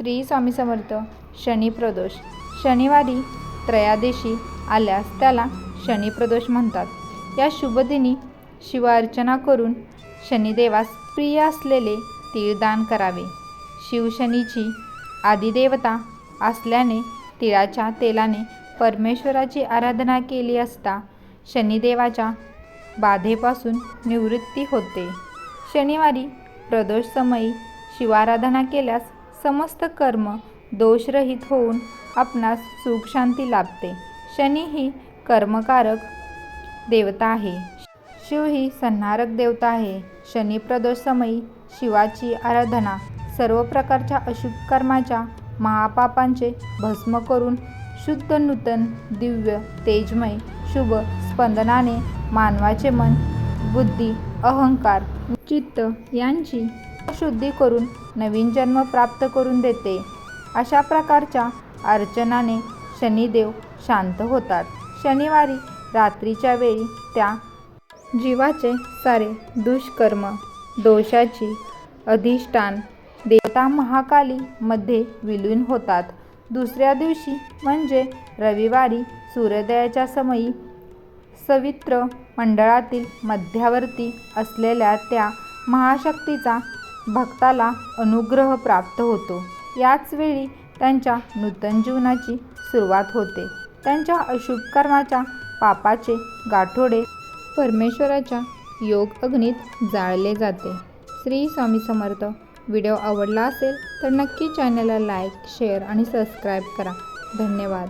श्री स्वामी समर्थ शनिप्रदोष शनिवारी त्रयादेशी आल्यास त्याला शनिप्रदोष म्हणतात. या शुभदिनी शिवार्चना करून शनिदेवास प्रिय असलेले तीळदान करावे. शिवशनीची आदिदेवता असल्याने तिळाच्या तेलाने परमेश्वराची आराधना केली असता शनिदेवाच्या बाधेपासून निवृत्ती होते. शनिवारी प्रदोष समयी शिवाराधना केल्यास समस्त कर्म दोषरहित होऊन आपणास सुख शांती लाभते. शनी ही कर्मकारक देवता आहे. शिव ही संहारक देवता आहे. शनी प्रदोषसमयी शिवाची आराधना सर्व प्रकारच्या अशुभ कर्माच्या महापापांचे भस्म करून शुद्ध नूतन दिव्य तेजमय शुभ स्पंदनाने मानवाचे मन बुद्धी अहंकार चित्त यांची शुद्धी करून नवीन जन्म प्राप्त करून देते. अशा प्रकारच्या अर्चनाने शनिदेव शांत होतात. शनिवारी रात्रीच्या वेळी त्या जीवाचे सारे दुष्कर्म दोषाची अधिष्ठान देवता महाकालीमध्ये विलीन होतात. दुसऱ्या दिवशी म्हणजे रविवारी सूर्योदयाच्या समयी सवित्र मंडळातील मध्यावर्ती असलेल्या त्या महाशक्तीचा भक्ताला अनुग्रह प्राप्त होतो. याच वेळी त्यांच्या नूतन जीवनाची सुरुवात होते. त्यांच्या अशुभ कर्माच्या पापाचे गाठोडे परमेश्वराच्या योग अग्नीत जाळले जाते. श्री स्वामी समर्थ. व्हिडिओ आवडला असेल तर नक्की चॅनलला लाईक शेअर आणि सबस्क्राईब करा. धन्यवाद.